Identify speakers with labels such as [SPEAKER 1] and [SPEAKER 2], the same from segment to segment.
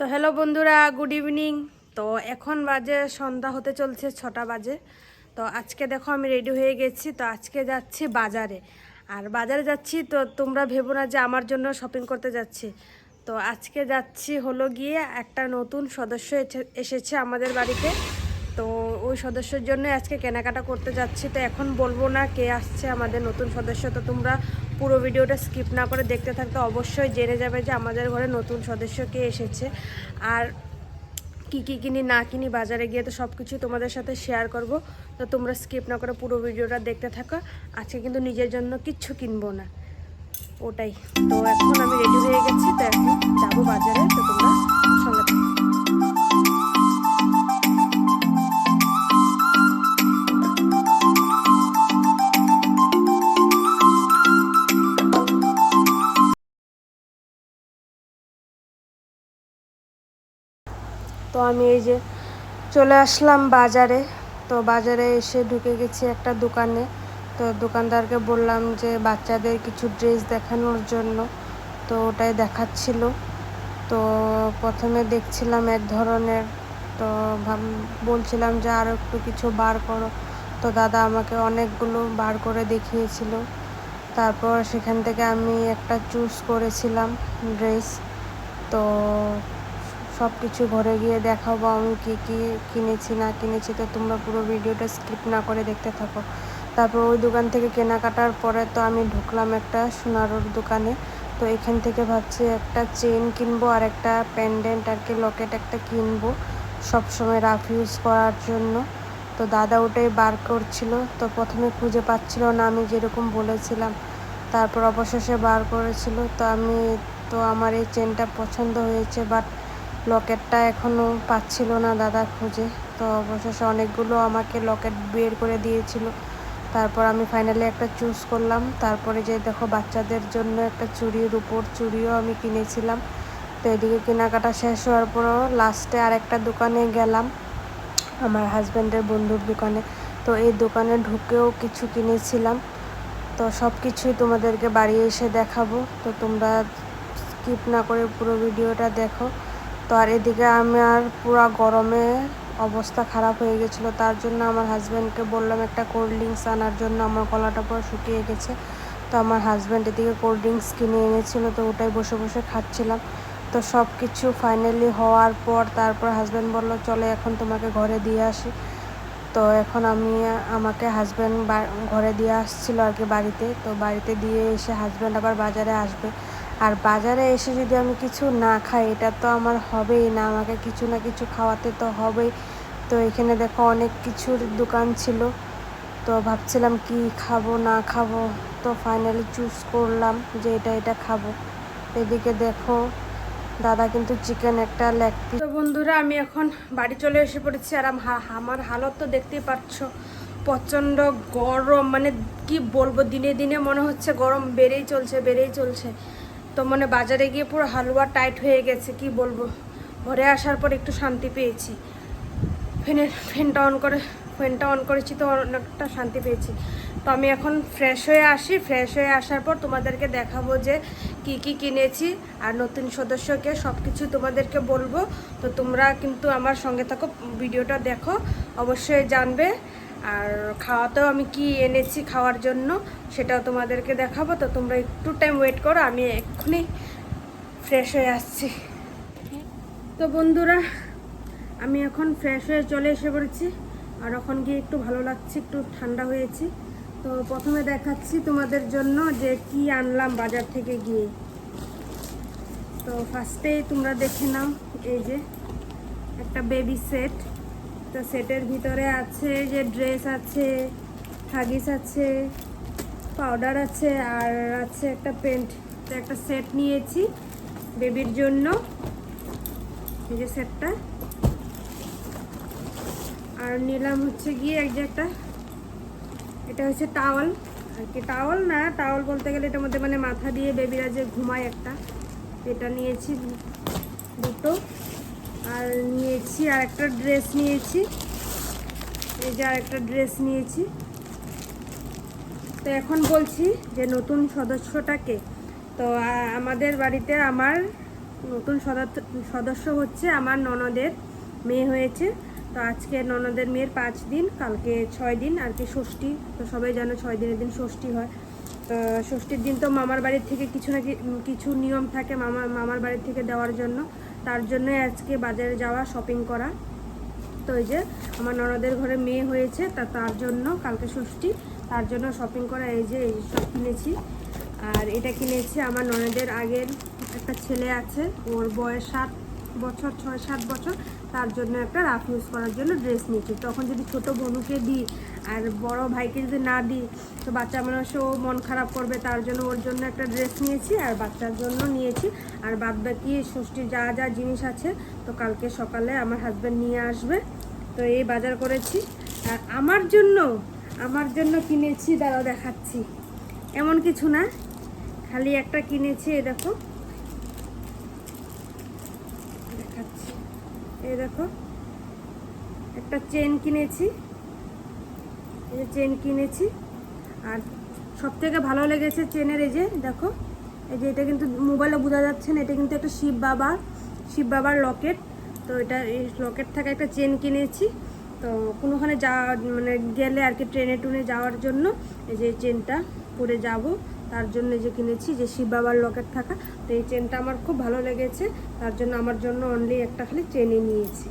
[SPEAKER 1] তো হ্যালো বন্ধুরা good evening তো এখন বাজে সন্ধ্যা হতে চলছে ছটা বাজে। তো আজকে দেখো আমি রেডি হয়ে গেছি। তো আজকে যাচ্ছি বাজারে। আর বাজারে যাচ্ছি তো তোমরা ভেবো না যে আমার জন্য শপিং করতে যাচ্ছি। তো আজকে যাচ্ছি হলো গিয়ে একটা নতুন সদস্য এসে- এসেছে আমাদের বাড়িতে। তো ওই সদস্যের জন্য আজকে কেনাকাটা করতে যাচ্ছি। তো এখন বলব না কে আসছে আমাদের নতুন সদস্য। তো তোমরা পুরো ভিডিওটা স্কিপ না করে দেখতে থাকতে অবশ্যই জেনে যাবে যে আমাদের ঘরে নতুন সদস্য কে এসেছে। আর কি কি কিনি না কিনি বাজারে গিয়ে তো সব কিছু তোমাদের সাথে শেয়ার করব। তো তোমরা স্কিপ না করে পুরো ভিডিওটা দেখতে থাকো। আজকে কিন্তু নিজের জন্য কিচ্ছু কিনবো না। ওটাই। তো এখন আমি রেডি হয়ে গেছি। তো এখন যাব বাজারে। তো তোমরা আমি এই যে চলে আসলাম বাজারে। তো বাজারে এসে ঢুকে গেছি একটা দোকানে। তো দোকানদারকে বললাম যে, বাচ্চাদের কিছু ড্রেস দেখানোর জন্য। তো ওটাই দেখাচ্ছিল। তো প্রথমে দেখছিলাম এক ধরনের। তো ভাব, বলছিলাম যে আরও একটু কিছু বার করো। তো দাদা আমাকে অনেকগুলো বার করে দেখিয়েছিল। তারপর সেখান থেকে আমি একটা চুজ করেছিলাম ড্রেস। তো সব কিছু ঘরে গিয়ে দেখাবো আমি কী কী কিনেছি, না কিনেছি। তো তোমরা পুরো ভিডিওটা স্কিপ না করে দেখতে থাকো। তারপর ওই দোকান থেকে কেনাকাটার পরে তো আমি ঢুকলাম একটা সোনারোর দোকানে। তো এখান থেকে ভাবছি একটা চেন কিনবো আর একটা প্যান্ডেন্ট আর কি লকেট একটা কিনবো সব সময় রাফ ইউজ করার জন্য। তো দাদা ওটাই বার করছিল। তো প্রথমে খুঁজে পাচ্ছিল না, আমি যেরকম বলেছিলাম। তারপর অবশেষে বার করেছিল। তো আমি, তো আমার এই চেনটা পছন্দ হয়েছে বাট লকেটটা এখনও পাচ্ছিল না দাদা খুঁজে। তো অবশেষে অনেকগুলো আমাকে লকেট বের করে দিয়েছিল। তারপর আমি ফাইনালি একটা চুজ করলাম। তারপরে যে দেখো বাচ্চাদের জন্য একটা চুড়ির উপর চুড়িও আমি কিনেছিলাম। তো এদিকে কেনাকাটা শেষ হওয়ার পরও লাস্টে আরেকটা দোকানে গেলাম, আমার হাজব্যান্ডের বন্ধুর দোকানে। তো এই দোকানে ঢুকেও কিছু কিনেছিলাম। তো সব কিছুই তোমাদেরকে বাড়ি এসে দেখাবো। তো তোমরা স্কিপ না করে পুরো ভিডিওটা দেখো। তো আর এদিকে আমার পুরো গরমে অবস্থা খারাপ হয়ে গেছিল। তার জন্য আমার হাজব্যান্ডকে বললাম একটা কোল্ড ড্রিঙ্কস আনার জন্য। আমার গলাটা পুরো শুকিয়ে গেছে। তো আমার হাজব্যান্ড এদিকে কোল্ড ড্রিঙ্কস কিনে এনেছিল। তো ওটাই বসে বসে খাচ্ছিলাম। তো সব কিছু ফাইনালি হওয়ার পর তারপর হাজব্যান্ড বলল, চলে এখন তোমাকে ঘরে দিয়ে আসি। তো এখন আমি, আমাকে হাজব্যান্ড ঘরে দিয়ে আসছিল আর কি বাড়িতে। তো বাড়িতে দিয়ে এসে হাজব্যান্ড আবার বাজারে আসবে। আর বাজারে এসে যদি আমি কিছু না খাই, এটা তো আমার হবেই না। আমাকে কিছু না কিছু খাওয়াতে তো হবেই। তো এখানে দেখো অনেক কিছুর দোকান ছিল। তো ভাবছিলাম কি খাব, না খাব। তো ফাইনালি চুজ করলাম যে এটা এটা খাব। এদিকে দেখো দাদা কিন্তু চিকেন একটা লেগ পিস বন্ধুরা, আমি এখন বাড়ি চলে এসে পড়েছি আর আমার হালত তো দেখতেই পাচ্ছ প্রচণ্ড গরম মানে কি বলব, দিনে দিনে মনে হচ্ছে গরম বেড়েই চলছে বেড়েই চলছে। তো মানে বাজারে গিয়ে পুরো হালুয়া টাইট হয়ে গেছে, কি বলব? ঘরে আসার পর একটু শান্তি পেয়েছি। ফ্যানের ফ্যানটা অন করে, ফ্যানটা অন করেছি তো অনেকটা শান্তি পেয়েছি। তো আমি এখন ফ্রেশ হয়ে আসি ফ্রেশ হয়ে আসার পর তোমাদেরকে দেখাবো যে কি কি কিনেছি আর নতুন সদস্যকে সব কিছু তোমাদেরকে বলব। তো তোমরা কিন্তু আমার সঙ্গে থাকো, ভিডিওটা দেখো, অবশ্যই জানবে। আর খাওয়াতেও আমি কি এনেছি খাওয়ার জন্য সেটাও তোমাদেরকে দেখাবো। তো তোমরা একটু টাইম ওয়েট করো, আমি এক্ষুনি ফ্রেশ হয়ে আসছি। তো বন্ধুরা, আমি এখন ফ্রেশ হয়ে চলে এসে পড়েছি। আর এখন গিয়ে একটু ভালো লাগছে, একটু ঠান্ডা হয়েছি। তো প্রথমে দেখাচ্ছি তোমাদের জন্য যে কি আনলাম বাজার থেকে গিয়ে। তো ফার্স্টেই তোমরা দেখে নাও, এই যে একটা বেবি সেট তো সেটের ভিতরে আছে যে ড্রেস আছে হাগিস আছে, পাউডার আছে, আর আছে একটা পেন্ট তো একটা সেট নিয়েছি বেবির জন্য। এই যে সেটটা। আর নিলাম হচ্ছে গিয়ে এক যে একটা, এটা হচ্ছে টাওয়াল। আর কি টাওয়াল না, টাওয়াল বলতে গেলে এটার মধ্যে মানে মাথা দিয়ে বেবিরা যে ঘুমায় একটা। এটা নিয়েছি দুটো। আর নিয়েছি আর একটা ড্রেস নিয়েছি। এই যে আর একটা ড্রেস নিয়েছি। তো এখন বলছি যে নতুন সদস্যটাকে। তো আমাদের বাড়িতে আমার নতুন সদা- সদস্য হচ্ছে আমার ননদের মেয়ে হয়েছে। তো আজকে ননদের মেয়ের পাঁচ দিন, কালকে ছয় দিন, আর কি ষষ্ঠী। তো সবাই জানো ছয় দিনের দিন ষষ্ঠী হয়। তো ষষ্ঠীর দিন তো মামার বাড়ির থেকে কিছু না কিছু নিয়ম থাকে মামা, মামার বাড়ির থেকে দেওয়ার জন্য। তার জন্যই আজকে বাজারে যাওয়া শপিং করা। তো এই যে আমার ননদের ঘরে মেয়ে হয়েছে, তা তার জন্য কালকে ষষ্ঠী, তার জন্য শপিং করা, এই যে এই সব কিনেছি। আর এটা কিনেছি আমার ননদের আগের একটা ছেলে আছে, ওর বয়স সাত বছর, ছয়, সাত বছর, তার জন্য একটা রাফ ইউজ করার জন্য ড্রেস নিয়েছি। তখন যদি ছোট বোনুকে দিই আর বড় ভাইকে যদি না দিই, তো বাচ্চা মানুষও মন খারাপ করবে, তার জন্য ওর জন্য একটা ড্রেস নিয়েছি আর বাচ্চার জন্য নিয়েছি। আর বাদ বাকি ষষ্ঠীর যা যা জিনিস আছে, তো কালকে সকালে আমার হাজব্যান্ড নিয়ে আসবে। তো এই বাজার করেছি। আর আমার জন্য আমার জন্য কিনেছি, দাঁড়াও দেখাচ্ছি। এমন কিছু না, খালি একটা কিনেছি দেখো। দেখাচ্ছি। এই দেখো, একটা চেন কিনেছি। এই চেন কিনেছি। আর সব থেকে ভালো লেগেছে চেনের এই যে, দেখো। এই যে এটা কিন্তু মোবাইলে বোঝা যাচ্ছে না, এটা কিন্তু একটা শিব বাবা শিব বাবার লকেট তো এটা এই লকেট থাকা একটা চেন কিনেছি। তো কোনোখানে যা মানে গেলে আর কি ট্রেনে টুনে যাওয়ার জন্য এই যে চেনটা পরে যাব। তার জন্য যে কিনেছি, যে শিব বাবার লকেট থাকা, তো এই চেনটা আমার খুব ভালো লেগেছে। তার জন্য আমার জন্য অনলি একটা খালি চেনে নিয়েছি।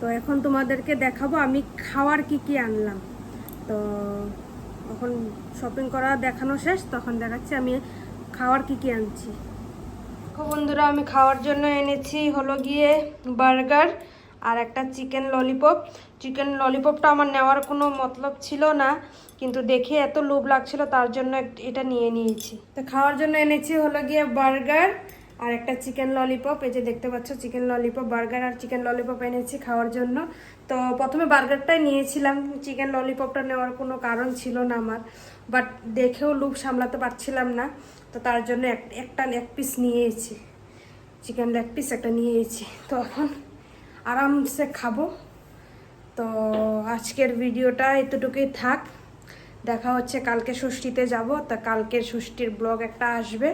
[SPEAKER 1] তো এখন তোমাদেরকে দেখাবো আমি খাওয়ার কি কি আনলাম। তো এখন শপিং করা দেখানো শেষ, তখন দেখাচ্ছি আমি খাওয়ার কি কি আনছি। বন্ধুরা, আমি খাওয়ার জন্য এনেছি হলো গিয়ে বার্গার আর একটা চিকেন ললিপপ চিকেন ললিপপটা আমার নেওয়ার কোনো মতলব ছিল না, কিন্তু দেখে এত লোভ লাগছিল, তার জন্য এটা নিয়ে নিয়েছি। তো খাওয়ার জন্য এনেছি হলো গিয়ে বার্গার আর একটা চিকেন ললিপপ এই যে দেখতে পাচ্ছ চিকেন ললিপপ বার্গার আর চিকেন ললিপপ এনেছি খাওয়ার জন্য। তো প্রথমে বার্গারটাই নিয়েছিলাম চিকেন ললিপপটা নেওয়ার কোনো কারণ ছিল না আমার। বাট দেখেও লুপ সামলাতে পারছিলাম না, তো তার জন্য এক একটা লেগ পিস নিয়েছি। চিকেন লেগ পিস একটা নিয়েছি। তো এখন আরামসে খাব। তো আজকের ভিডিওটা এতটুকুই থাক। দেখা হচ্ছে কালকে ষষ্ঠীতে যাব। তা কালকের ষষ্ঠীর ব্লগ একটা আসবে।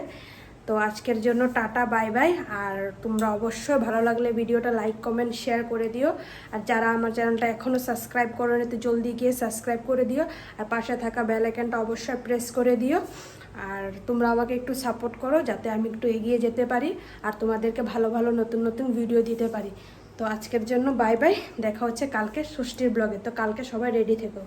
[SPEAKER 1] তো আজকের জন্য টাটা, বাই বাই। আর তোমরা অবশ্যই ভালো লাগলে ভিডিওটা লাইক, কমেন্ট, শেয়ার করে দিও। আর যারা আমার চ্যানেলটা এখনও সাবস্ক্রাইব করো তো জলদি গিয়ে সাবস্ক্রাইব করে দিও। আর পাশে থাকা বেল অবশ্যই প্রেস করে দিও। আর তোমরা আমাকে একটু সাপোর্ট করো, যাতে আমি একটু এগিয়ে যেতে পারি। আর তোমাদেরকে ভালো ভালো নতুন নতুন ভিডিও দিতে পারি। তো আজকের জন্য বাই বাই দেখা হচ্ছে কালকে, ষষ্ঠীর ব্লগে তো কালকে সবাই রেডি থেকো।